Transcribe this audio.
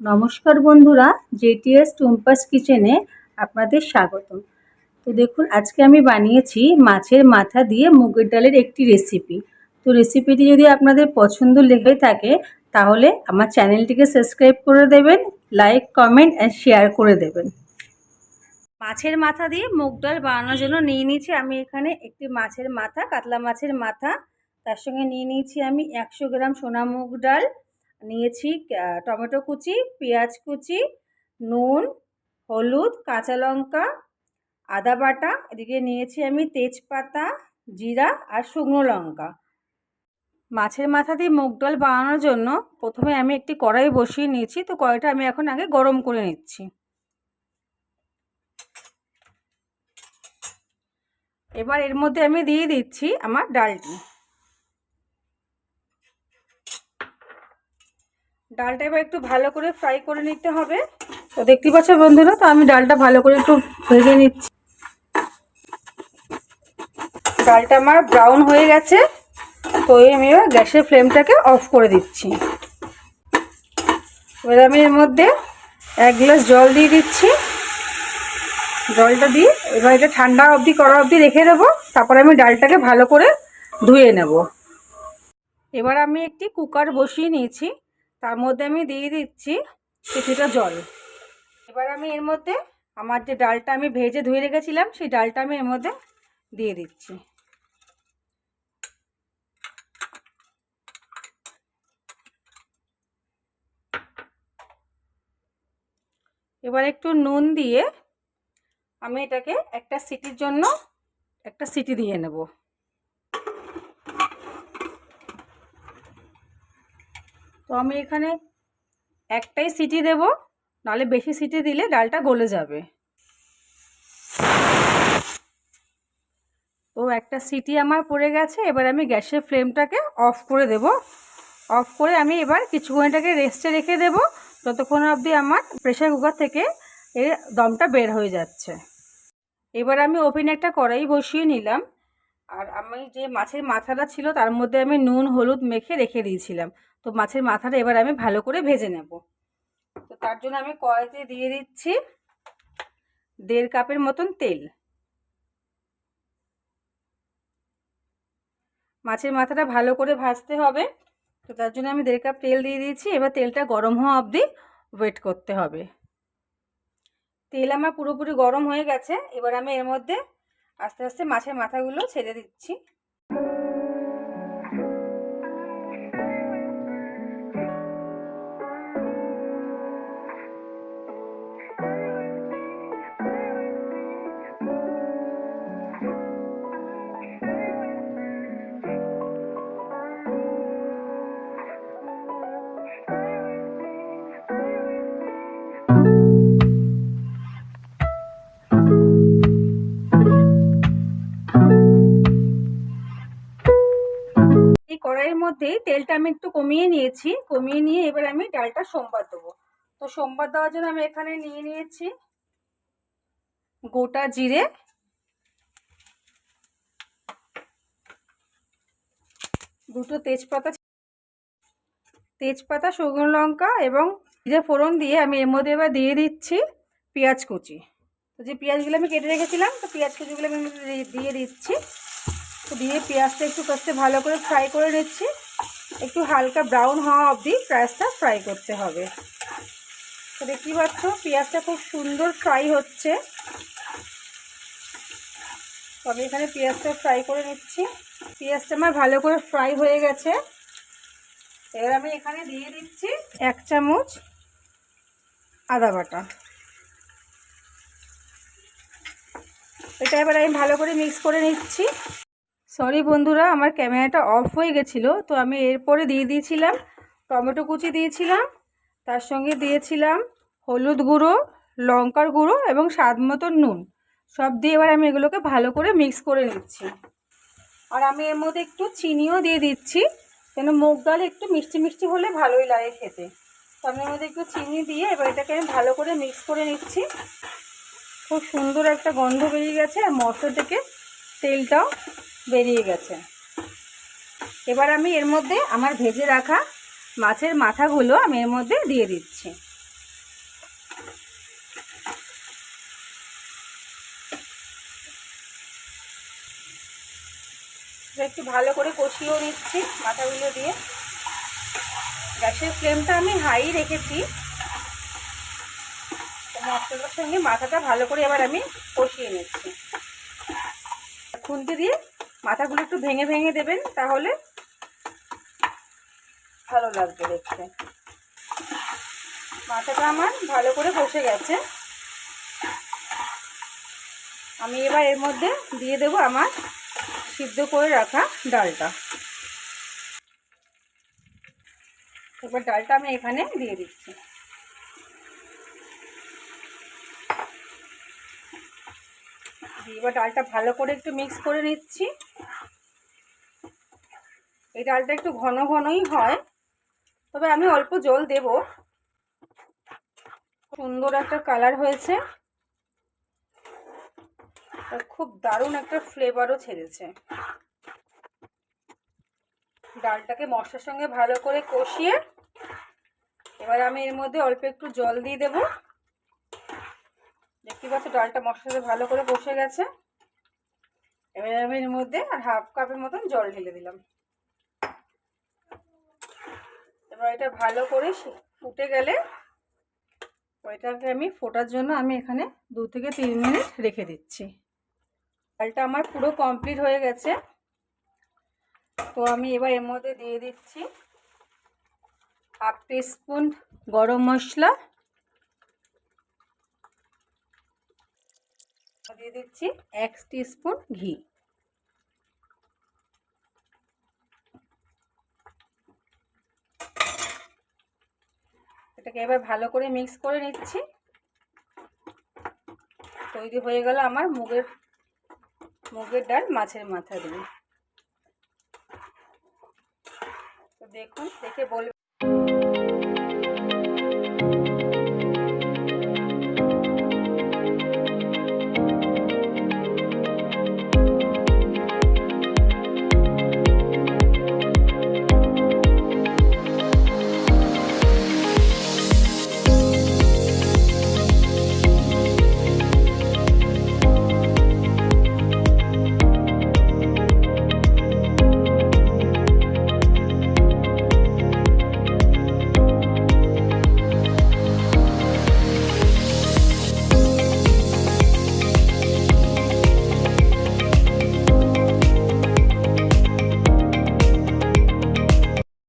নমস্কার বন্ধুরা, জেটিএস টুম্পাস কিচেনে আপনাদের স্বাগত তো দেখুন, আজকে আমি বানিয়েছি মাছের মাথা দিয়ে মুগের ডালের একটি রেসিপি তো রেসিপিটি যদি আপনাদের পছন্দ লেগে থাকে, তাহলে আমার চ্যানেলটিকে সাবস্ক্রাইব করে দেবেন লাইক কমেন্ট অ্যান্ড শেয়ার করে দেবেন। মাছের মাথা দিয়ে মুগ ডাল বানানোর জন্য নিয়ে নিয়েছি আমি এখানে একটি মাছের মাথা, কাতলা মাছের মাথা। তার সঙ্গে নিয়ে নিয়েছি আমি একশো গ্রাম সোনা মুগ ডাল। নিয়েছি টমেটো কুচি, পেঁয়াজ কুচি, নুন, হলুদ, কাঁচা লঙ্কা, আদা বাটা, এদিকে নিয়েছি আমি তেজপাতা, জিরা আর শুকনো লঙ্কা। মাছের মাথা দিয়ে মুগ ডাল বানানোর জন্য প্রথমে আমি একটি কড়াই বসিয়ে নিয়েছি, তো কড়াইটা আমি এখন আগে গরম করে নিচ্ছি। এবার এর মধ্যে আমি দিয়ে দিচ্ছি আমার ডালটি। ডালটা এবার একটু ভালো করে ফ্রাই করে নিতে হবে। তো দেখতে পাচ্ছ বন্ধুরা, তো আমি ডালটা ভালো করে একটু ভেজে নিচ্ছি। ডালটা আমার ব্রাউন হয়ে গেছে, তো আমি এবার গ্যাসের ফ্লেমটাকে অফ করে দিচ্ছি। এবার আমি এর মধ্যে এক গ্লাস জল দিয়ে দিচ্ছি। জলটা দিয়ে এবার এটা ঠান্ডা অবধি করা অবধি রেখে দেবো, তারপরে আমি ডালটাকে ভালো করে ধুয়ে নেব। এবার আমি একটি কুকার বসিয়ে নিয়েছি। তার মধ্যে আমি দিয়ে দিচ্ছি কিছুটা জল। এবার আমি এর মধ্যে আমার যে ডালটা আমি ভেজে ধুয়ে রেখেছিলাম, সেই ডালটা আমি এর মধ্যে দিয়ে দিচ্ছি। এবার একটু নুন দিয়ে আমি এটাকে একটা সিটির জন্য একটা সিটি দিয়ে নেব। আমি এখানে একটাই সিটি দেব নাহলে বেশি সিটি দিলে ডালটা গলে যাবে। তো একটা সিটি আমার পড়ে গেছে, এবার আমি গ্যাসের ফ্লেমটাকে অফ করে দেব। অফ করে আমি এবার কিছুক্ষণ এটাকে রেস্টে রেখে দেব ততক্ষণ অবধি আমার প্রেশার কুকার থেকে এর দমটা বের হয়ে যাচ্ছে। এবার আমি ওভেনে একটা কড়াই বসিয়ে নিলাম। আর আমি যে মাছের মাথাটা ছিল তার মধ্যে আমি নুন, হলুদ মেখে রেখে দিয়েছিলাম। তো মাছের মাথাটা এবার আমি ভালো করে ভেজে নেব। তো তার জন্য আমি কড়াইতে দিয়ে দিচ্ছি দেড় কাপের মতন তেল। মাছের মাথাটা ভালো করে ভাজতে হবে। তো তার জন্য আমি দেড় কাপ তেল দিয়ে দিয়েছি। এবার তেলটা গরম হওয়া অবধি ওয়েট করতে হবে। তেল আমার পুরোপুরি গরম হয়ে গেছে। এবার আমি এর মধ্যে আস্তে আস্তে মাছের মাথাগুলো ছেড়ে দিচ্ছি। তেলটা আমি একটু কমিয়ে নিয়েছি। কমিয়ে নিয়ে এবার আমি ডালটা সোমবার দেবো। তো সোমবার দেওয়ার জন্য আমি এখানে নিয়ে নিয়েছি গোটা জিরে। দুটো তেজপাতা তেজপাতা, শুকনো লঙ্কা এবং জিরে ফোড়ন দিয়ে আমি এর মধ্যে এবার দিয়ে দিচ্ছি পেঁয়াজ কুচি। তো যে পেঁয়াজগুলো আমি কেটে রেখেছিলাম, তো পেঁয়াজ কুচিগুলো আমি দিয়ে দিচ্ছি। তো দিয়ে পেঁয়াজটা একটু কষতে ভালো করে ফ্রাই করে নিচ্ছি। একটু হালকা ব্রাউন হওয়া অবধি পেঁয়াজটা ফ্রাই করতে হবে। তো দেখতে পাচ্ছ, পেঁয়াজটা খুব সুন্দর ফ্রাই হচ্ছে। তো আমি এখানে পেঁয়াজটা ফ্রাই করে নিচ্ছি। পেঁয়াজটা আমার ভালো করে ফ্রাই হয়ে গেছে। এবার আমি এখানে দিয়ে দিচ্ছি এক চামচ আদা বাটা। এটা এবার আমি ভালো করে মিক্স করে নিচ্ছি। সরি বন্ধুরা, আমার ক্যামেরাটা অফ হয়ে গেছিল, তো আমি এরপরে দিয়ে দিয়েছিলাম, টমেটো কুচি দিয়েছিলাম, তার সঙ্গে দিয়েছিলাম হলুদ গুঁড়ো, লঙ্কার গুঁড়ো এবং স্বাদ মতো নুন। সব দিয়ে এবার আমি এগুলোকে ভালো করে মিক্স করে নিচ্ছি। আর আমি এর মধ্যে একটু চিনিও দিয়ে দিচ্ছি কেন মুগ ডাল একটু মিষ্টি মিষ্টি হলে ভালোই লাগে খেতে। তো আমি এর মধ্যে একটু চিনি দিয়ে এবার এটাকে আমি ভালো করে মিক্স করে নিচ্ছি। খুব সুন্দর একটা গন্ধ বেরিয়ে গেছে, আর মশলা থেকে তেলটাও বেরিয়ে গেছে। এবার আমি এর মধ্যে আমার ভেজে রাখা মাছের মাথাগুলো আমি এর মধ্যে দিয়ে দিচ্ছি। একটু ভালো করে কষিয়েও নিচ্ছি মাথাগুলো দিয়ে। গ্যাসের ফ্লেমটা আমি হাই রেখেছি। মশলাটার সঙ্গে মাথাটা ভালো করে এবার আমি কষিয়ে নিচ্ছি। খুন্তি দিয়ে মাথাগুলো একটু ভেঙে ভেঙে দেবেন, তাহলে ভালো লাগবে দেখতে। মাথাটা আমার ভালো করে বসে গেছে। আমি এবার এর মধ্যে দিয়ে দেবো আমার সিদ্ধ করে রাখা ডালটা। এবার ডালটা আমি এখানে দিয়ে দিচ্ছি। এবার ডালটা ভালো করে একটু মিক্স করে নিচ্ছি। এই ডালটা একটু ঘন ঘনই হয়, তবে আমি অল্প জল দেব। সুন্দর একটা কালার হয়েছে। খুব দারুণ একটা ফ্লেভারও ছেড়েছে। ডালটাকে মশলার সঙ্গে ভালো করে কষিয়ে, এবার আমি এর মধ্যে অল্প একটু জল দিয়ে দেব। দেখতে পাচ্ছ, ডালটা মশলার সাথে ভালো করে কষে গেছে। এবার আমি এর মধ্যে আর হাফ কাপের মতন জল ঢেলে দিলাম। এবার এটা ভালো করে ফুটে গেলে ওইটাকে আমি ফোটার জন্য আমি এখানে দু থেকে তিন মিনিট রেখে দিচ্ছি। ডালটা আমার পুরো কমপ্লিট হয়ে গেছে। তো আমি এবার এর মধ্যে দিয়ে দিচ্ছি হাফ স্পুন গরম মশলা। দিয়ে দিচ্ছি এক স্পুন ঘি। এটাকে এবার ভালো করে মিক্স করে নিচ্ছি। তৈরি হয়ে গেল আমার মুগের মুগের ডাল মাছের মাথা দিয়ে। তো দেখুন, দেখে বলবেন